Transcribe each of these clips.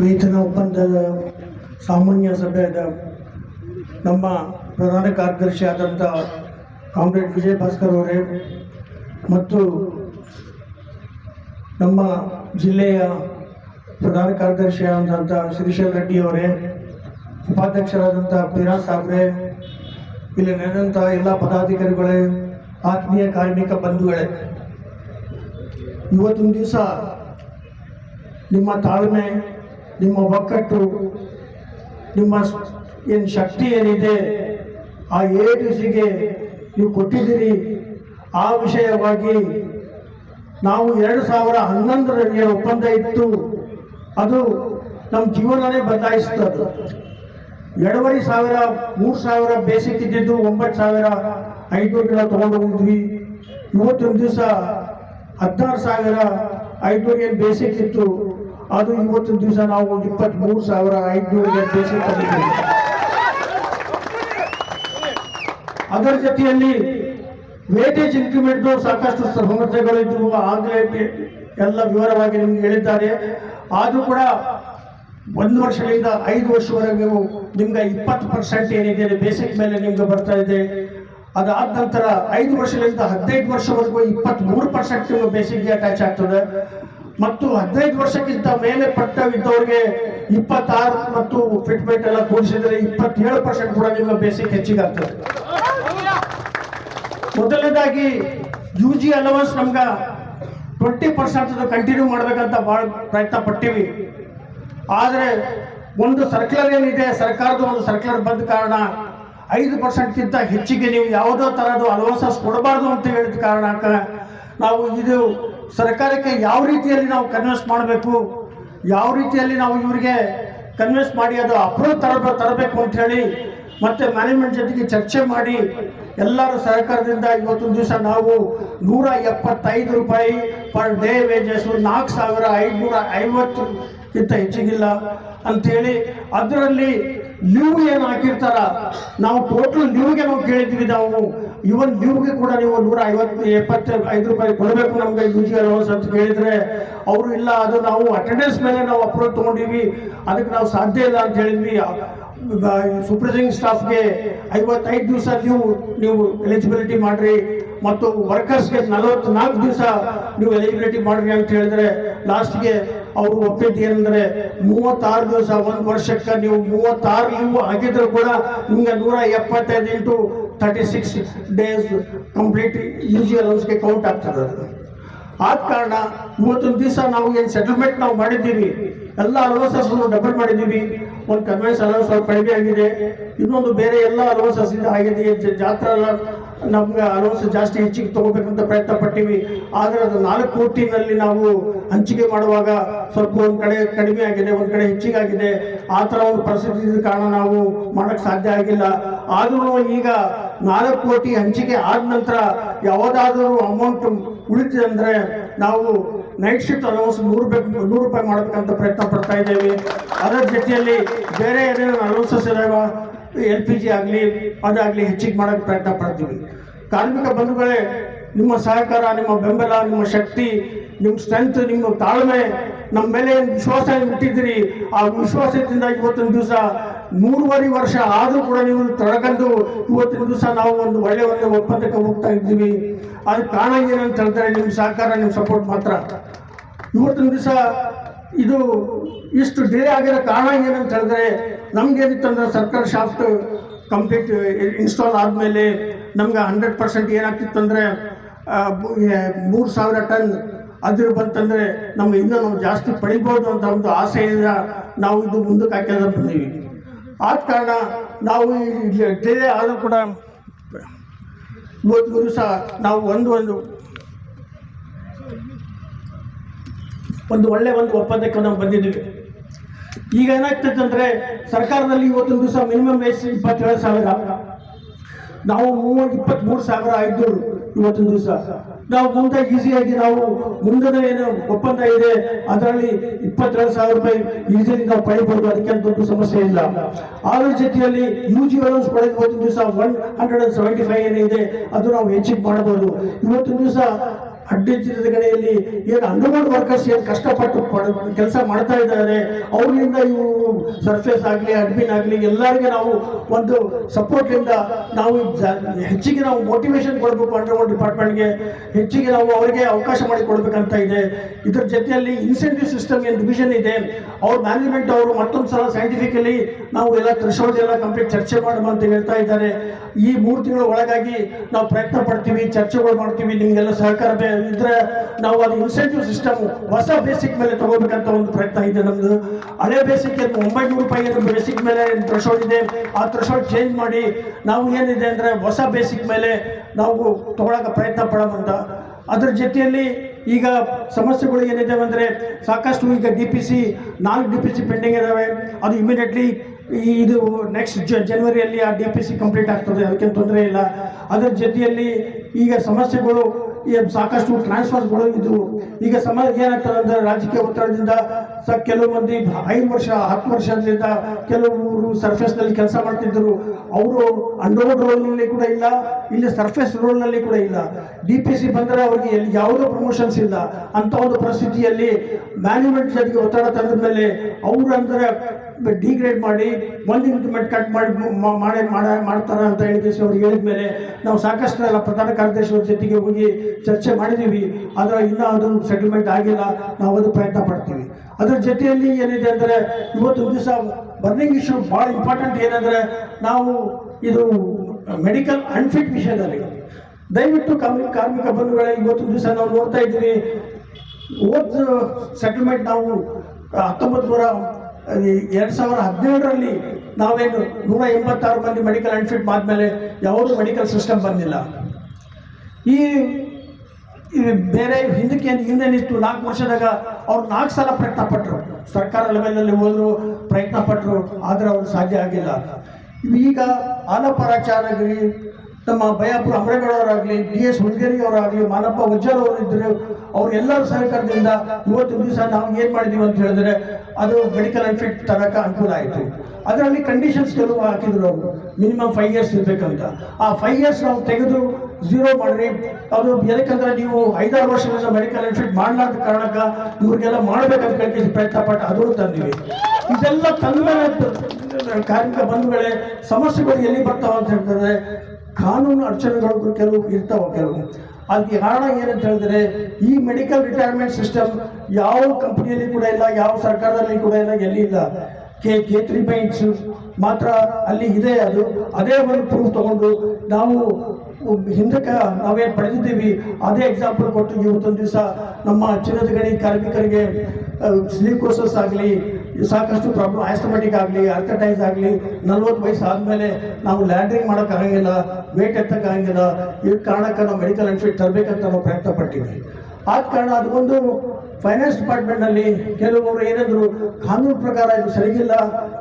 ವೇತನ ಒಪ್ಪಂದದ ಸಾಮಾನ್ಯ ಸಭೆಯಾದ ನಮ್ಮ ಪ್ರಧಾನ ಕಾರ್ಯದರ್ಶಿ ಆದಂಥ ಕಾಮ್ರೇಡ್ ವಿಜಯ್ ಭಾಸ್ಕರ್ ಅವರೇ ಮತ್ತು ನಮ್ಮ ಜಿಲ್ಲೆಯ ಪ್ರಧಾನ ಕಾರ್ಯದರ್ಶಿ ಆದಂಥ ಶ್ರೀಶೈಲ್ ರೆಡ್ಡಿ ಅವರೇ ಉಪಾಧ್ಯಕ್ಷರಾದಂಥ ಪೀರಾ ಸಾಬ್ರೆ, ಇಲ್ಲಿ ನಡೆದಂಥ ಎಲ್ಲ ಪದಾಧಿಕಾರಿಗಳೇ, ಆತ್ಮೀಯ ಕಾರ್ಮಿಕ ಬಂಧುಗಳೇ. ಇವತ್ತೊಂದು ದಿವಸ ನಿಮ್ಮ ತಾಳ್ಮೆ ನಿಮ್ಮ ಒಕ್ಕಟ್ಟು ನಿಮ್ಮ ಏನು ಶಕ್ತಿ ಏನಿದೆ, ಆ ಟು ಸಿಗೆ ನೀವು ಕೊಟ್ಟಿದ್ದೀರಿ. ಆ ವಿಷಯವಾಗಿ ನಾವು ಎರಡು ಸಾವಿರ ಹನ್ನೊಂದರಲ್ಲಿ ಒಪ್ಪಂದ ಇತ್ತು. ಅದು ನಮ್ಮ ಜೀವನನೇ ಬದಲಾಯಿಸ್ತದೆ ಎರಡೂವರೆ ಸಾವಿರ, ಮೂರು ಸಾವಿರ ಬೇಸಿಕ್ ಇದ್ದಿದ್ದು ಒಂಬತ್ತು ಸಾವಿರ ಐದುನೂರು ನಾವು ತೊಗೊಂಡು ಹೋಗಿದ್ವಿ ಇವತ್ತೊಂದು ದಿವಸ ಹದಿನಾರು ಸಾವಿರ ಐದುನೂರು ಏನು ಬೇಸಿಕ್ ಇತ್ತು. ಅದು ಇವತ್ತು ದಿವಸ ನಾವು ಇಪ್ಪತ್ತ್ಮೂರು ಸಾವಿರ ಬೇಸಿಕ್ ತಂದಿದ್ದೀವಿ. ಅದರ ಜೊತೆಯಲ್ಲಿ ವೇಟೇಜ್ ಇನ್ಕ್ರಿಮೆಂಟ್ ಸಾಕಷ್ಟು ಸಮಸ್ಯೆಗಳಿದ್ರು ಆಗಲೇ ಎಲ್ಲ ವಿವರವಾಗಿ ನಿಮ್ಗೆ ಹೇಳಿದ್ದಾರೆ. ಆದರೂ ಕೂಡ ಒಂದು ವರ್ಷದಿಂದ ಐದು ವರ್ಷವರೆಗೂ ನಿಮ್ಗೆ ಇಪ್ಪತ್ತು ಪರ್ಸೆಂಟ್ ಏನಿದೆ ಬೇಸಿಕ್ ಮೇಲೆ ನಿಮ್ಗೆ ಬರ್ತಾ ಇದೆ. ಅದಾದ ನಂತರ ಐದು ವರ್ಷದಿಂದ ಹದಿನೈದು ವರ್ಷವರೆಗೂ ಇಪ್ಪತ್ತ್ಮೂರು ಪರ್ಸೆಂಟ್ ನಿಮ್ಗೆ ಬೇಸಿಕ್ಗೆ ಅಟ್ಯಾಚ್ ಆಗ್ತದೆ. ಮತ್ತು ಹದಿನೈದು ವರ್ಷಕ್ಕಿಂತ ಮೇಲೆ ಪಟ್ಟವಿದ್ದವ್ರಿಗೆ ಇಪ್ಪತ್ತಾರು ಮತ್ತು ಫಿಟ್ಮೆಂಟ್ ಎಲ್ಲ ಕೂಡಿಸಿದ್ರೆ ಇಪ್ಪತ್ತೇಳು ಪರ್ಸೆಂಟ್ ಕೂಡ ನಿಮ್ಮ ಬೇಸಿಕ್ ಹೆಚ್ಚಿಗೆ ಆಗ್ತದೆ. ಮೊದಲನೇದಾಗಿ ಯು ಜಿ ಅಲವನ್ಸ್ ನಮ್ಗೆ ಟ್ವೆಂಟಿ ಪರ್ಸೆಂಟ್ ಕಂಟಿನ್ಯೂ ಮಾಡ್ಬೇಕಂತ ಭಾಳ ಪ್ರಯತ್ನ ಪಟ್ಟಿವಿ. ಆದರೆ ಒಂದು ಸರ್ಕ್ಯುಲರ್ ಏನಿದೆ, ಸರ್ಕಾರದ ಒಂದು ಸರ್ಕ್ಯುಲರ್ ಬಂದ ಕಾರಣ ಐದು ಪರ್ಸೆಂಟ್ಗಿಂತ ಹೆಚ್ಚಿಗೆ ನೀವು ಯಾವುದೋ ಥರದ ಅಲವನ್ಸಸ್ ಕೊಡಬಾರ್ದು ಅಂತ ಹೇಳಿದ ಕಾರಣಕ್ಕೆ ನಾವು ಇದು ಸರ್ಕಾರಕ್ಕೆ ಯಾವ ರೀತಿಯಲ್ಲಿ ನಾವು ಕನ್ವಿನ್ಸ್ ಮಾಡಬೇಕು? ಯಾವ ರೀತಿಯಲ್ಲಿ ನಾವು ಇವರಿಗೆ ಕನ್ವಿನ್ಸ್ ಮಾಡಿ ಅದು ಅಪ್ರೂವ್ ತರ ತರಬೇಕು ಅಂತ ಹೇಳಿ ಮತ್ತೆ ಮ್ಯಾನೇಜ್ಮೆಂಟ್ ಜೊತೆಗೆ ಚರ್ಚೆ ಮಾಡಿ ಎಲ್ಲರೂ ಸರ್ಕಾರದಿಂದ ಇವತ್ತೊಂದು ದಿವಸ ನಾವು ನೂರ ಎಪ್ಪತ್ತೈದು ರೂಪಾಯಿ ಪರ್ ಡೇ ವೇಜಸ್ಸು ನಾಲ್ಕು ಸಾವಿರ ಐದುನೂರ ಐವತ್ತಕ್ಕಿಂತ ಹೆಚ್ಚಿಗಿಲ್ಲ ಅಂಥೇಳಿ ಅದರಲ್ಲಿ ಲೀವ್ ಏನು ಹಾಕಿರ್ತಾರ? ನಾವು ಟೋಟಲ್ ಲೀವ್ಗೆ ನಾವು ಕೇಳಿದ್ವಿ ನಾವು ಇವನ್ ಲೀವ್ಗೆ ಕೂಡ ನೀವು ನೂರ ಐವತ್ತು, ಎಪ್ಪತ್ತು, ಐದು ರೂಪಾಯಿ ಕೊಡಬೇಕು ನಮ್ಗೆ ಯು ಅಲೋನ್ಸ್ ಅಂತ ಕೇಳಿದ್ರೆ, ಅವರು ಇಲ್ಲ, ಅದು ನಾವು ಅಟೆಂಡೆನ್ಸ್ ಮೇಲೆ ನಾವು ಅಪ್ರೋಚ್ ತೊಗೊಂಡಿವಿ. ಅದಕ್ಕೆ ನಾವು ಸಾಧ್ಯ ಇಲ್ಲ ಅಂತ ಹೇಳಿದ್ವಿ. ಸೂಪರ್ವೈಸಿಂಗ್ ಸ್ಟಾಫ್ಗೆ ಐವತ್ತೈದು ದಿವಸ ನೀವು ನೀವು ಎಲಿಜಿಬಿಲಿಟಿ ಮಾಡ್ರಿ. ಮತ್ತು ವರ್ಕರ್ಸ್ಗೆ ನಲವತ್ನಾಲ್ಕು ದಿವಸ ನೀವು ಎಲಿಜಿಬಿಲಿಟಿ ಮಾಡ್ರಿ ಅಂತ ಹೇಳಿದ್ರೆ ಲಾಸ್ಟ್ಗೆ ಅವರು ಒಪ್ಪಿಟ್ಟು ಏನಂದ್ರೆ ಮೂವತ್ತಾರು ದಿವಸ, ಒಂದು ವರ್ಷಕ್ಕೆ ನೀವು ಮೂವತ್ತಾರು ಲೀವ್ ಆಗಿದ್ರು ಕೂಡ ನಿಮ್ಗೆ ನೂರ ಎಪ್ಪತ್ತೈದು into thirty six days complete U G ಅಲೌನ್ಸ್ಗೆ count ಆಗ್ತದೆ. ಆದ ಕಾರಣ ಮೂವತ್ತೊಂದು ದಿವಸ ನಾವು ಏನು ಸೆಟಲ್ಮೆಂಟ್ ನಾವು ಮಾಡಿದ್ದೀವಿ ಎಲ್ಲ ಅಲೋಸಸ್ ಡಬಲ್ ಮಾಡಿದ್ದೀವಿ. ಒಂದು ಕನ್ವೆನ್ಸ್ ಅಲವನ್ಸ್ ಸ್ವಲ್ಪ ಕಡಿಮೆ ಆಗಿದೆ. ಇನ್ನೊಂದು ಬೇರೆ ಎಲ್ಲ ಅಲವನ್ಸಸ್ ಆಗಿದೆ. ಜ- ಜಾತ್ರೆ ನಮ್ಗೆ ಅಲೋಸಸ್ ಜಾಸ್ತಿ ಹೆಚ್ಚಿಗೆ ತಗೋಬೇಕಂತ ಪ್ರಯತ್ನ ಪಟ್ಟಿವಿ ಆದರೆ ಅದು ನಾಲ್ಕು ಕೋಟಿನಲ್ಲಿ ನಾವು ಹಂಚಿಕೆ ಮಾಡುವಾಗ ಸ್ವಲ್ಪ ಒಂದು ಕಡೆ ಕಡಿಮೆ ಆಗಿದೆ, ಒಂದು ಕಡೆ ಹೆಚ್ಚಿಗೆ ಆಗಿದೆ. ಆ ಥರ ಒಂದು ಪರಿಸ್ಥಿತಿ ಕಾರಣ ನಾವು ಮಾಡೋಕ್ಕೆ ಸಾಧ್ಯ ಆಗಿಲ್ಲ. ಆದ್ರೂ ಈಗ ನಾಲ್ಕು ಕೋಟಿ ಹಂಚಿಕೆ ಆದ ನಂತರ ಯಾವುದಾದರೂ ಅಮೌಂಟ್ ಉಳಿತಿದೆ ಅಂದರೆ ನಾವು ನೈಟ್ ಶಿಫ್ಟ್ ಅಲೌನ್ಸ್ ನೂರು ರೂಪಾಯಿ ನೂರು ರೂಪಾಯಿ ಮಾಡಬೇಕಂತ ಪ್ರಯತ್ನ ಪಡ್ತಾ ಇದ್ದೇವೆ. ಅದರ ಜೊತೆಯಲ್ಲಿ ಬೇರೆ ಏನೇನು ಅಲೌನ್ಸಸ್ ಇದಾವ? ಎಲ್ ಪಿ ಜಿ ಆಗಲಿ, ಅದಾಗಲಿ ಹೆಚ್ಚಿಗೆ ಮಾಡೋಕ್ಕೆ ಪ್ರಯತ್ನ ಪಡ್ತೀವಿ. ಕಾರ್ಮಿಕ ಬಂಧುಗಳೇ, ನಿಮ್ಮ ಸಹಕಾರ, ನಿಮ್ಮ ಬೆಂಬಲ, ನಿಮ್ಮ ಶಕ್ತಿ, ನಿಮ್ಮ ಸ್ಟ್ರೆಂತ್ ನಿಮ್ಮ ತಾಳ್ಮೆ, ನಮ್ಮ ಮೇಲೆ ವಿಶ್ವಾಸ ಇಟ್ಟಿದ್ದೀರಿ, ಆ ವಿಶ್ವಾಸದಿಂದ ಇವತ್ತೊಂದು ದಿವಸ ಮೂರುವರೆ ವರ್ಷ ಆದರೂ ಕೂಡ ನೀವು ತಡ್ಕೊಂಡು ಇವತ್ತಿನ ದಿವಸ ನಾವು ಒಂದು ಒಳ್ಳೆ ಒಂದು ಒಪ್ಪಂದಕ್ಕೆ ಹೋಗ್ತಾ ಇದ್ದೀವಿ. ಅದು ಕಾರಣ ಏನಂತ ಹೇಳಿದ್ರೆ ನಿಮ್ಮ ಸಹಕಾರ, ನಿಮ್ಮ ಸಪೋರ್ಟ್ ಮಾತ್ರ. ಇವತ್ತಿನ ದಿವಸ ಇದು ಇಷ್ಟು ಡಿಲೇ ಆಗಿರೋ ಕಾರಣ ಏನಂತ ಹೇಳಿದ್ರೆ ನಮ್ಗೇನಿತ್ತಂದ್ರೆ ಸರ್ಕಾರ ಶಾಫ್ಟ್ ಕಂಪ್ಲೀಟ್ ಇನ್ಸ್ಟಾಲ್ ಆದಮೇಲೆ ನಮ್ಗೆ ಹಂಡ್ರೆಡ್ ಪರ್ಸೆಂಟ್ ಏನಾಗ್ತಿತ್ತಂದ್ರೆ ಮೂರು ಸಾವಿರ ಟನ್ ಅದ್ರ ಬಂತಂದ್ರೆ ನಮ್ಗೆ ಇನ್ನೂ ನಾವು ಜಾಸ್ತಿ ಪಡಿಬೋದು ಅಂತ ಒಂದು ಆಸೆಯಿಂದ ನಾವು ಇದು ಮುಂದಕ್ಕೆ ಹಾಕಿದ್ರೆ ಬಂದೀವಿ. ಆದ ಕಾರಣ ನಾವು ಡಿಲೇ ಆದರೂ ಕೂಡ ಮೂವತ್ತು ದಿವಸ ನಾವು ಒಂದು ಒಂದು ಒಂದು ಒಳ್ಳೆ ಒಂದು ಒಪ್ಪಂದಕ್ಕೆ ನಾವು ಬಂದಿದ್ದೀವಿ ಈಗ ಏನಾಗ್ತದೆ ಅಂದರೆ ಸರ್ಕಾರದಲ್ಲಿ ಇವತ್ತೊಂದು ದಿವಸ ಮಿನಿಮಮ್ ವೇಜ್ ಇಪ್ಪತ್ತೇಳು ಸಾವಿರ. ನಾವು ಮೂವತ್ತು ಇಪ್ಪತ್ತ್ಮೂರು ಸಾವಿರ ಐದುನೂರು ಇವತ್ತೊಂದು ದಿವಸ. ನಾವು ಮುಂದೆ ಈಸಿಯಾಗಿ ನಾವು ಮುಂದಿನ ಏನು ಒಪ್ಪಂದ ಇದೆ, ಅದರಲ್ಲಿ ಇಪ್ಪತ್ತೇಳು ಸಾವಿರ ರೂಪಾಯಿ ಈಸಿಯಾಗಿ ನಾವು ಪಡೆಯಬಹುದು ಅದಕ್ಕೆ ದೊಡ್ಡ ಸಮಸ್ಯೆ ಇಲ್ಲ. ಆ ಜೊತೆಯಲ್ಲಿ ಯು ಜಿ ಅಲೌನ್ಸ್ ಪಡೆದು ದಿವಸ one hundred and seventy five ಏನಿದೆ ಅದು ನಾವು ಹೆಚ್ಚಿಗೆ ಮಾಡಬಹುದು. ಇವತ್ತಿನ ದಿವಸ ಅಡ್ಡಿಚಿದ ಕಡೆಯಲ್ಲಿ ಏನು ಅಂಡರ್ಗ್ರೌಂಡ್ ವರ್ಕರ್ಸ್ ಏನು ಕಷ್ಟಪಟ್ಟು ಕೆಲಸ ಮಾಡ್ತಾ ಇದ್ದಾರೆ ಅವ್ರಿಂದ ಇವು ಸರ್ಫೇಸ್ ಆಗಲಿ ಅಡ್ಮಿನ್ ಆಗಲಿ, ಎಲ್ಲರಿಗೆ ನಾವು ಒಂದು ಸಪೋರ್ಟಿಂದ ನಾವು ಹೆಚ್ಚಿಗೆ ನಾವು ಮೋಟಿವೇಶನ್ ಕೊಡಬೇಕು ಅಂಡರ್ಗ್ರೌಂಡ್ ಡಿಪಾರ್ಟ್ಮೆಂಟ್ಗೆ ಹೆಚ್ಚಿಗೆ ನಾವು ಅವರಿಗೆ ಅವಕಾಶ ಮಾಡಿಕೊಡ್ಬೇಕಂತ ಇದೆ. ಇದ್ರ ಜೊತೆಯಲ್ಲಿ ಇನ್ಸೆಂಟಿವ್ ಸಿಸ್ಟಮ್ ಏನು ಡಿವಿಷನ್ ಇದೆ, ಅವ್ರ ಮ್ಯಾನೇಜ್ಮೆಂಟ್ ಅವರು ಮತ್ತೊಂದು ಸಲ ಸೈಂಟಿಫಿಕಲಿ ನಾವು ಎಲ್ಲ ಥ್ರೆಶೋಲ್ಡ್ ಎಲ್ಲ ಕಂಪ್ಲೀಟ್ ಚರ್ಚೆ ಅಂತ ಹೇಳ್ತಾ ಇದ್ದಾರೆ. ಈ ಮೂರು ತಿಂಗಳ ಒಳಗಾಗಿ ನಾವು ಪ್ರಯತ್ನ ಪಡ್ತೀವಿ, ಚರ್ಚೆಗಳು ಮಾಡ್ತೀವಿ, ನಿಮಗೆಲ್ಲ ಸಹಕಾರ ಬೇ- ಇದ್ರೆ ನಾವು ಅದು ಇನ್ಸೆಂಟಿವ್ ಸಿಸ್ಟಮ್ ಹೊಸ ಬೇಸಿಕ್ ಮೇಲೆ ತಗೋಬೇಕಂತ ಒಂದು ಪ್ರಯತ್ನ ಇದೆ ನಮ್ದು. ಹಳೆ ಬೇಸಿಕ್ ಒಂಬೈನೂರು ರೂಪಾಯಿ ಏನು ಬೇಸಿಕ್ ಮೇಲೆ ಥ್ರೆಶೋಲ್ಡ್ ಇದೆ. ಆ ಥ್ರೆಶೋಲ್ಡ್ ಚೇಂಜ್ ಮಾಡಿ ನಾವು ಏನಿದೆ ಅಂದ್ರೆ ಹೊಸ ಬೇಸಿಕ್ ಮೇಲೆ ನಾವು ತಗೊಳಕ್ಕೆ ಪ್ರಯತ್ನ ಪಡೋವಂತ ಅದ್ರ ಜೊತೆಯಲ್ಲಿ ಈಗ ಸಮಸ್ಯೆಗಳು ಏನಿದೆ ಅಂದರೆ ಸಾಕಷ್ಟು ಈಗ ಡಿ ಪಿ ಸಿ ನಾಲ್ಕು ಡಿ ಪಿ ಸಿ ಪೆಂಡಿಂಗ್ ಇದ್ದಾವೆ ಅದು ಇಮಿಡಿಯೇಟ್ಲಿ ಇದು ನೆಕ್ಸ್ಟ್ ಜನವರಿಯಲ್ಲಿ ಆ ಡಿ ಪಿ ಸಿ ಕಂಪ್ಲೀಟ್ ಆಗ್ತದೆ ಅದಕ್ಕೇನು ತೊಂದರೆ ಇಲ್ಲ. ಅದರ ಜೊತೆಯಲ್ಲಿ ಈಗ ಸಮಸ್ಯೆಗಳು ಸಾಕಷ್ಟು ಟ್ರಾನ್ಸ್ಫರ್ ಇದು ಈಗ ಸಮಾಜಕ್ಕೆ ಏನಾಗ್ತಾರೆ ಅಂದ್ರೆ ರಾಜಕೀಯ ಒತ್ತಡದಿಂದ ಕೆಲವು ಮಂದಿ ಐದು ವರ್ಷ, ಹತ್ತು ವರ್ಷದಿಂದ ಕೆಲವರು ಸರ್ಫೇಸ್ನಲ್ಲಿ ಕೆಲಸ ಮಾಡ್ತಿದ್ದರು ಅವರು ಅಂಡರ್ವುಡ್ ರೋಲ್ನಲ್ಲಿ ಕೂಡ ಇಲ್ಲ, ಇಲ್ಲಿ ಸರ್ಫೇಸ್ ರೋಲ್ನಲ್ಲಿ ಕೂಡ ಇಲ್ಲ. ಡಿ ಪಿ ಸಿ ಬಂದರೆ ಅವರಿಗೆ ಎಲ್ಲಿ ಯಾವುದೋ ಪ್ರಮೋಷನ್ಸ್ ಇಲ್ಲ. ಅಂತ ಒಂದು ಪರಿಸ್ಥಿತಿಯಲ್ಲಿ ಮ್ಯಾನೇಜ್ಮೆಂಟ್ ಜೊತೆಗೆ ಒತ್ತಡ ತಂದ ಮೇಲೆ ಅವರು ಅಂದರೆ ಡಿಗ್ರೇಡ್ ಮಾಡಿ ಒಂದು ಇನ್ಕ್ರಿಮೆಂಟ್ ಕಟ್ ಮಾಡಿ ಮಾಡಿ, ಮಾಡ, ಮಾಡ್ತಾರೆ ಅಂತ ಹೇಳಿ ಅವ್ರು ಹೇಳಿದ ಮೇಲೆ ನಾವು ಸಾಕಷ್ಟು ಎಲ್ಲ ಪ್ರಧಾನ ಕಾರ್ಯದರ್ಶಿ ಅವ್ರ ಜೊತೆಗೆ ಹೋಗಿ ಚರ್ಚೆ ಮಾಡಿದ್ದೀವಿ ಆದರೆ ಇನ್ನೂ ಅದು ಸೆಟಲ್ಮೆಂಟ್ ಆಗಿಲ್ಲ. ನಾವು ಅದು ಪ್ರಯತ್ನ ಪಡ್ತೀವಿ. ಅದರ ಜೊತೆಯಲ್ಲಿ ಏನಿದೆ ಅಂದರೆ ಇವತ್ತು ದಿವಸ ಬರ್ನಿಂಗ್ ಇಶ್ಯೂ ಭಾಳ ಇಂಪಾರ್ಟೆಂಟ್ ಏನಂದರೆ ನಾವು ಇದು ಮೆಡಿಕಲ್ ಅನ್ಫಿಟ್ ವಿಷಯದಲ್ಲಿ. ದಯವಿಟ್ಟು ಕಾರ್ಮಿಕ ಕಾರ್ಮಿಕ ಬಂಧುಗಳೇ, ಇವತ್ತು ದಿವಸ ನಾವು ನೋಡ್ತಾ ಇದ್ದೀವಿ. ಓದ್ ಸೆಟಲ್ಮೆಂಟ್ ನಾವು ಹತ್ತೊಂಬತ್ತು ನೂರ ಎರಡು ಸಾವಿರ ಹದಿನೇಳರಲ್ಲಿ ನಾವೇನು ನೂರ ಎಂಬತ್ತಾರು ಮಂದಿ ಮೆಡಿಕಲ್ ಅನ್ಫಿಟ್ ಆದಮೇಲೆ ಯಾವುದೂ ಮೆಡಿಕಲ್ ಸಿಸ್ಟಮ್ ಬಂದಿಲ್ಲ. ಈ ಬೇರೆ ಹಿಂದಕ್ಕೆ ಹಿಂದೇನಿತ್ತು ನಾಲ್ಕು ವರ್ಷದಾಗ ಅವ್ರು ನಾಲ್ಕು ಸಲ ಪ್ರಯತ್ನ ಪಟ್ಟರು ಸರ್ಕಾರ ಲೆವೆಲಲ್ಲಿ ಹೋದ್ರು ಪ್ರಯತ್ನ ಪಟ್ಟರು ಆದರೆ ಅವ್ರು ಸಾಧ್ಯ ಆಗಿಲ್ಲ. ಈಗ ಆಲಪರಾಚಾರಗಿರಿ ನಮ್ಮ ಬಯಾಪುರ ಅಮರೇಗೌಡವರಾಗಲಿ ಡಿ ಎಸ್ ಅವರಾಗಲಿ ಮಾನಪ್ಪ ವಜ್ಜಲ್ ಅವರು ಇದ್ದರು ಅವರೆಲ್ಲರ ಸಹಕಾರದಿಂದ ಇವತ್ತು ದಿವಸ ನಾವು ಏನು ಮಾಡಿದೀವಿ ಅಂತ ಹೇಳಿದ್ರೆ ಅದು ಮೆಡಿಕಲ್ ಅನ್ಫಿಟ್ ತರಕ ಅನುಕೂಲ ಆಯಿತು. ಅದರಲ್ಲಿ ಕಂಡೀಷನ್ಸ್ ಕೆಲವು ಹಾಕಿದ್ರು ಅವರು. ಮಿನಿಮಮ್ ಫೈವ್ ಇಯರ್ಸ್ ಇರಬೇಕಂತ. ಆ ಫೈವ್ ಇಯರ್ಸ್ ನಾವು ತೆಗೆದು ಝೀರೋ ಮಾಡ್ರಿ ಅದು ಎದಕ್ಕಂದ್ರೆ ನೀವು ಐದಾರು ವರ್ಷದಿಂದ ಮೆಡಿಕಲ್ ಅನ್ಫಿಟ್ ಮಾಡಲಾರ್ದ ಕಾರಣಕ್ಕೆ ಇವ್ರಿಗೆಲ್ಲ ಮಾಡ್ಬೇಕಂತ ಕೇಳಿ ಪ್ರಯತ್ನ ಪಟ್ಟು ಅದು ತಂದಿವಿ ಇದೆಲ್ಲ ತಂದ ಕಾರ್ಮಿಕ ಕಾರ್ಮಿಕ ಬಂಧುಗಳೇ ಸಮಸ್ಯೆಗಳು ಎಲ್ಲಿ ಬರ್ತಾವ ಅಂತ ಹೇಳ್ತಾರೆ ಕಾನೂನು ಅಡಚಣೆಗಳು ಕೆಲವು ಇರ್ತಾವೆ ಕೆಲವು. ಅದಕ್ಕೆ ಕಾರಣ ಏನಂತ ಹೇಳಿದ್ರೆ, ಈ ಮೆಡಿಕಲ್ ರಿಟೈರ್ಮೆಂಟ್ ಸಿಸ್ಟಮ್ ಯಾವ ಕಂಪನಿಯಲ್ಲಿ ಕೂಡ ಇಲ್ಲ, ಯಾವ ಸರ್ಕಾರದಲ್ಲಿ ಕೂಡ ಇಲ್ಲ, ಎಲ್ಲಿ ಇಲ್ಲ. ಕೆ ಕೆ ತ್ರೀ ಬೈನ್ಸ್ ಮಾತ್ರ ಅಲ್ಲಿ ಇದೆ ಅದು. ಅದೇ ಒಂದು ಪ್ರೂಫ್ ತಗೊಂಡು ನಾವು ಹಿಂದಕ್ಕೆ ನಾವೇನು ಪಡೆದಿದ್ದೀವಿ, ಅದೇ ಎಕ್ಸಾಂಪಲ್ ಕೊಟ್ಟು ಇವತ್ತೊಂದು ದಿವಸ ನಮ್ಮ ಚಿನ್ನದ ಗಣಿ ಕಾರ್ಮಿಕರಿಗೆ ಸ್ಲೀಕೋಸಸ್ ಆಗಲಿ ಸಾಕಷ್ಟು ಪ್ರಾಬ್ಲಮ್, ಆಸ್ತಮೆಟಿಕ್ ಆಗಲಿ ಅರ್ಥಟೈಸ್ ಆಗಲಿ, ನಲ್ವತ್ತು ವಯಸ್ಸು ಆದಮೇಲೆ ನಾವು ಲ್ಯಾಂಡ್ರಿಂಗ್ ಮಾಡೋಕ್ಕಾಗಂಗಿಲ್ಲ ವೇಟ್ ಎತ್ತಕ್ಕಾಗಂಗಿಲ್ಲ ಈ ಕಾರಣಕ್ಕೆ ನಾವು ಮೆಡಿಕಲ್ ಇನ್ಸ್ಟಿಟ್ಯೂಟ್ ತರಬೇಕಂತ ನಾವು ಪ್ರಯತ್ನ ಪಟ್ಟಿವಿ ಆದ ಕಾರಣ ಅದೊಂದು ಫೈನಾನ್ಸ್ ಡಿಪಾರ್ಟ್ಮೆಂಟ್ನಲ್ಲಿ ಕೆಲವರು ಏನಂದ್ರು ಕಾನೂನು ಪ್ರಕಾರ ಇದು ಸರಿಗಿಲ್ಲ,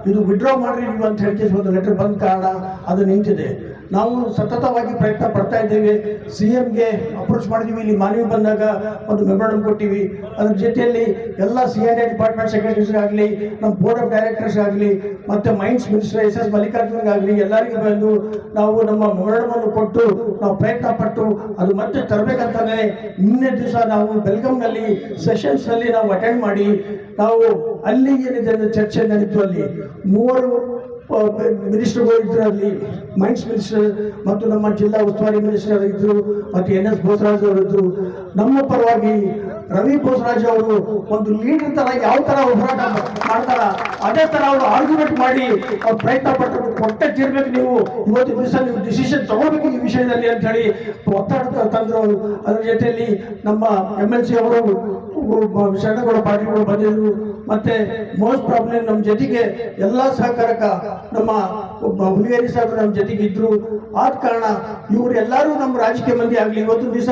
ಇದು ವಿಡ್ರಾ ಮಾಡಿರಿ ನೀವು ಅಂತ ಹೇಳಿ ಒಂದು ಲೆಟರ್ ಬಂದ ಕಾರಣ ಅದು ನಿಂತಿದೆ. ನಾವು ಸತತವಾಗಿ ಪ್ರಯತ್ನ ಪಡ್ತಾ ಇದ್ದೇವೆ. ಸಿ ಎಂಗೆ ಅಪ್ರೋಚ್ ಮಾಡಿದ್ದೀವಿ ಇಲ್ಲಿ ಮಾನವಿ ಬಂದಾಗ ಒಂದು ಮೆಮೊರಂಡಮ್ ಕೊಟ್ಟಿವಿ. ಅದ್ರ ಜೊತೆಯಲ್ಲಿ ಎಲ್ಲ C N A department secretaries ಆಗಲಿ, ನಮ್ಮ ಬೋರ್ಡ್ ಆಫ್ ಡೈರೆಕ್ಟರ್ಸ್ ಆಗಲಿ, ಮತ್ತು mines minister S S Mallikarjun ಆಗಲಿ, ಎಲ್ಲರಿಗೂ ಬಂದು ನಾವು ನಮ್ಮ ಮೆಮೊರಂಡಮನ್ನು ಕೊಟ್ಟು ನಾವು ಪ್ರಯತ್ನ ಪಟ್ಟು ಅದು ಮತ್ತೆ ತರಬೇಕಂತಾನೆ ನಿನ್ನೆ ದಿವಸ ನಾವು ಬೆಲ್ಗಂನಲ್ಲಿ ಸೆಷನ್ಸ್ನಲ್ಲಿ ನಾವು ಅಟೆಂಡ್ ಮಾಡಿ ನಾವು ಅಲ್ಲಿ ಏನಿದೆ ಚರ್ಚೆ ನಡೀತು ಅಲ್ಲಿ. ಮೂವರು ಮಿನಿಸ್ಟರ್ಗಳು ಅಲ್ಲಿ ಮೈನ್ಸ್ ಮಿನಿಸ್ಟರ್ ಮತ್ತು ನಮ್ಮ ಜಿಲ್ಲಾ ಉಸ್ತುವಾರಿ ಮಿನಿಸ್ಟರ್ ಇದ್ರು ಮತ್ತು ಎನ್ ಎಸ್ ಬೋಸರಾಜ್ ಅವರು ಇದ್ರು. ನಮ್ಮ ಪರವಾಗಿ ರವಿ ಬೋಸರಾಜ್ ಅವರು ಒಂದು ಲೀಡರ್ ತರ ಯಾವ ತರ ಹೋರಾಟ ಮಾಡ್ತಾರ, ಅದೇ ತರ ಅವರು ಆರ್ಗ್ಯುಮೆಂಟ್ ಮಾಡಿ ಅವ್ರು ಪ್ರಯತ್ನ ಪಟ್ಟರು ಕೊಟ್ಟೆ ತೀರ್ಬೇಕು ನೀವು. ಇವತ್ತು ದಿವಸ ನೀವು ಡಿಸಿಷನ್ ತಗೋಬೇಕು ಈ ವಿಷಯದಲ್ಲಿ ಅಂತ ಹೇಳಿ ಒತ್ತಡ ತಂದ್ರು. ಅವರು ಅದ್ರ ಜೊತೆಯಲ್ಲಿ ನಮ್ಮ ಎಂ ಎಲ್ ಸಿ ಅವರು ಶರಣಗೌಡ ಪಾಟೀಲ್ ಬಂದಿದ್ರು. ಮತ್ತೆ ಮೋಸ್ಟ್ ಪ್ರಾಬ್ಲಮ್ ನಮ್ಮ ಜೊತೆಗೆ ಎಲ್ಲ ಸಹಕಾರಕ ನಮ್ಮ ಹುಲಿಗೇರಿ ಸಾಹೇಬರು ನಮ್ಮ ಜೊತೆಗೆ ಇದ್ರು. ಆದ ಕಾರಣ ಇವರು ಎಲ್ಲರೂ ನಮ್ಮ ರಾಜಕೀಯ ಮಂದಿ ಆಗಲಿ ಇವತ್ತು ದಿವಸ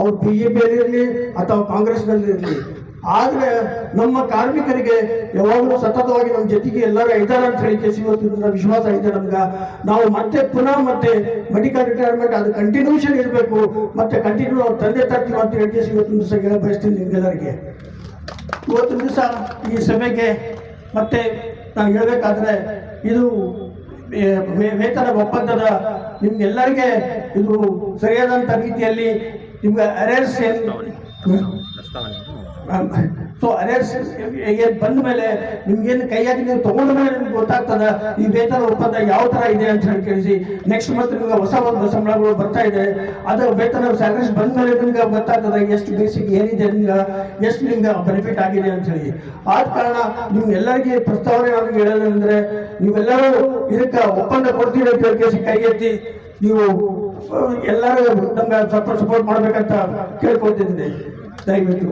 ಅವ್ರು ಬಿ ಜೆ ಪಿ ಇರಲಿ ಅಥವಾ ಕಾಂಗ್ರೆಸ್ನಲ್ಲಿ ಇರಲಿ. ಆದರೆ ನಮ್ಮ ಕಾರ್ಮಿಕರಿಗೆ ಯಾವಾಗಲೂ ಸತತವಾಗಿ ನಮ್ಮ ಜೊತೆಗೆ ಎಲ್ಲರೂ ಇದ್ದಾರೆ ಅಂತ ಹೇಳಿ ಕೇಸಿ ಇವತ್ತು ವಿಶ್ವಾಸ ಇದೆ ನಮ್ಗೆ. ನಾವು ಮತ್ತೆ ಪುನಃ ಮತ್ತೆ ಮೆಡಿಕಲ್ ರಿಟೈರ್ಮೆಂಟ್ ಅದು ಕಂಟಿನ್ಯೂಷನ್ ಇರಬೇಕು. ಮತ್ತೆ ಕಂಟಿನ್ಯೂ ಅವ್ರ ತಂದೆ ತರ್ತೀವಿ ಅಂತ ಹೇಳಿ ಕೇಸಿ ಇವತ್ತು ದಿವಸ ಬಯಸ್ತೀನಿ ನಿಮ್ಗೆಲ್ಲರಿಗೆ. ಇವತ್ತು ದಿವಸ ಈ ಸಭೆಗೆ ಮತ್ತೆ ನಾನು ಹೇಳಬೇಕಾದ್ರೆ ಇದು ವೇತನ ಒಪ್ಪಂದದ ನಿಮ್ಗೆಲ್ಲರಿಗೆ ಇದು ಸರಿಯಾದಂಥ ರೀತಿಯಲ್ಲಿ ನಿಮ್ಗೆ ಅರೇರ್ಸ್ ಸೊ ಅರೆಸ್ಟ್ ಬಂದ ಮೇಲೆ ನಿಮ್ಗೇನು ಕೈಯಾಗಿ ನೀವು ತಗೊಂಡ ಮೇಲೆ ನಿಮ್ಗೆ ಗೊತ್ತಾಗ್ತದ? ಈ ವೇತನ ಒಪ್ಪಂದ ಯಾವ ತರ ಇದೆ ಅಂತ ಹೇಳಿ ಕೇಳಿಸಿ. ನೆಕ್ಸ್ಟ್ ಮಂತ್ ನಿಮ್ಗೆ ಹೊಸ ಒಂದು ಸಂಬಳಗಳು ಬರ್ತಾ ಇದೆ. ಅದು ವೇತನ ಸ್ಯಾಲರಿ ಬಂದ ಮೇಲೆ ನಿಮ್ಗೆ ಗೊತ್ತಾಗ್ತದ ಎಷ್ಟು ಬೇಸಿಕ್ ಏನಿದೆ ನಿಮ್ಗೆ, ಎಷ್ಟು ನಿಮ್ಗೆ ಬೆನಿಫಿಟ್ ಆಗಿದೆ ಅಂತ ಹೇಳಿ. ಆದ ಕಾರಣ ನಿಮ್ಗೆಲ್ಲರಿಗೆ ಪ್ರಸ್ತಾವನೆ ಅವ್ರಿಗೆ ಹೇಳೋದಂದ್ರೆ ನೀವೆಲ್ಲರೂ ಇದಕ್ಕೆ ಒಪ್ಪಂದ ಕೊಡ್ತೀರಿ ಅಂತ ಹೇಳಿ ಕೈ ನೀವು ಎಲ್ಲರೂ ನಮ್ಗೆ ಸ್ವಲ್ಪ ಸಪೋರ್ಟ್ ಮಾಡ್ಬೇಕಂತ ಕೇಳ್ಕೊಳ್ತಿದ್ದೀನಿ. ದಯವಿಟ್ಟು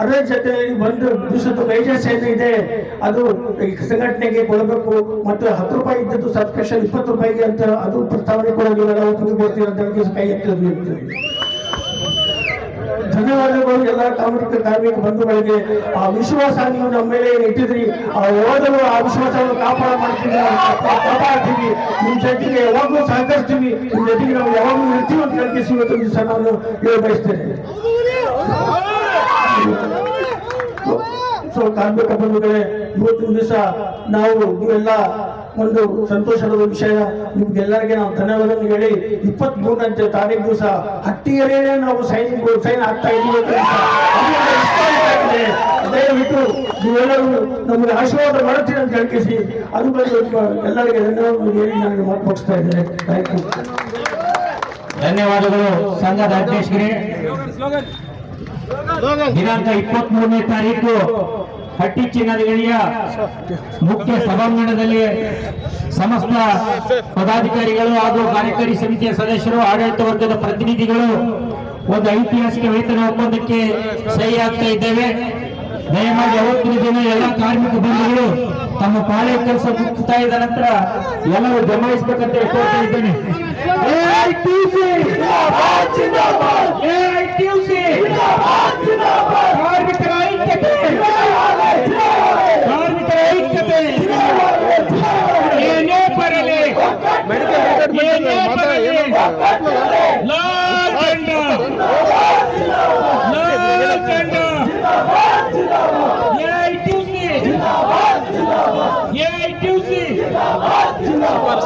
ಅದರ ಜೊತೆಯಲ್ಲಿ ಒಂದು ದಿವಸದ ವೈಜಸ್ ಏನಿದೆ ಅದು ಸಂಘಟನೆಗೆ ಕೊಡಬೇಕು ಮತ್ತು ಹತ್ತು ರೂಪಾಯಿ ಇದ್ದದ್ದು ಸಬ್ಸ್ಕ್ರಿಪ್ಷನ್ ಇಪ್ಪತ್ತು ರೂಪಾಯಿಗೆ ಅಂತ ಅದು ಪ್ರಸ್ತಾವನೆ ಕೊಡೋದಿಲ್ಲ, ನಾವು ತುಂಬಿ ಬರ್ತೀವಿ ಅಂತ ಕೈ ಎತ್ತಿದ್ವಿ ಧನ್ಯವಾದಗಳು ಎಲ್ಲ ಕಾರ್ಮಿಕ ಕಾರ್ಮಿಕ ಬಂಧುಗಳಿಗೆ. ಆ ವಿಶ್ವಾಸ ನೀವು ನಮ್ಮ ಮೇಲೆ ಇಟ್ಟಿದ್ರಿ. ಆ ಓದಲು ಆ ವಿಶ್ವಾಸವನ್ನು ಕಾಪಾಡ ಮಾಡ್ತೀವಿ ಕಾಪಾಡ್ತೀವಿ. ನಿಮ್ ಜೊತೆಗೆ ಯಾವಾಗಲೂ ಸಹಕರಿಸ್ತೀವಿ ನಿಮ್ ಜೊತೆಗೆ ನಾವು ಯಾವಾಗಲೂ ಇರ್ತೀವಿ ಅಂತ ಹೇಳ್ಕೇಸಿ ಇವತ್ತು ದಿವಸ ನಾನು ಹೇಳ ಬಯಸ್ತೇನೆ ಸೊ ಕಾರ್ಮಿಕ ಬಂಧುಗಳೇ, ಇವತ್ತಿನ ದಿವಸ ನಾವು ನೀವೆಲ್ಲ ಒಂದು ಸಂತೋಷದ ವಿಷಯ. ನಿಮ್ಗೆಲ್ಲರಿಗೆ ನಾವು ಧನ್ಯವಾದ ಹೇಳಿ ಇಪ್ಪತ್ತ್ ಮೂರನೇ ತಾರೀಕು ಸಹ ಹಟ್ಟಿಯಲ್ಲೇ ನಾವು ಸೈನ್ ಸೈನ್ ಆಗ್ತಾ ಇದ್ದೀವಿ. ದಯವಿಟ್ಟು ನೀವೆಲ್ಲರೂ ನಮಗೆ ಆಶೀರ್ವಾದ ಮಾಡ್ತೀರಿ ಅಂತ ಹೇಳ್ಕೇಸಿ. ಅದು ಬಂದು ಎಲ್ಲರಿಗೆ ಧನ್ಯವಾದ ಹೇಳಿ ನನಗೆ ಮಾತು ಮುಗಿಸ್ತಾ ಇದ್ದೇನೆ. ಥ್ಯಾಂಕ್ ಯು ಧನ್ಯವಾದಗಳು, ಸಂಘದ ಅಧ್ಯಕ್ಷರೇ. ದಿನಾಂಕ ಇಪ್ಪತ್ತ್ ಮೂರನೇ ತಾರೀಕು. ಹಟ್ಟಿ ಚಿನ್ನದಗಳಿಯ ಮುಖ್ಯ ಸಭಾಂಗಣದಲ್ಲಿ ಸಮಸ್ತ ಪದಾಧಿಕಾರಿಗಳು ಹಾಗೂ ಕಾರ್ಯಕಾರಿ ಸಮಿತಿಯ ಸದಸ್ಯರು, ಆಡಳಿತ ವರ್ಗದ ಪ್ರತಿನಿಧಿಗಳು ಒಂದು ಐತಿಹಾಸಿಕ ವೇತನ ಒಪ್ಪಂದಕ್ಕೆ ಸಹಿ ಆಗ್ತಾ ಇದ್ದೇವೆ. ದಯಮಾಡಿ ಅವತ್ತಿನ ದಿನ ಎಲ್ಲ ಕಾರ್ಮಿಕ ಬಂಧುಗಳು ತಮ್ಮ ಪಾಳೆ ಕೆಲಸ ಮುಕ್ತಾಯದ ನಂತರ ಎಲ್ಲರೂ ಜಮಾಯಿಸಬೇಕಂತ ಕೋರ್ತಾ ಇದ್ದೇನೆ.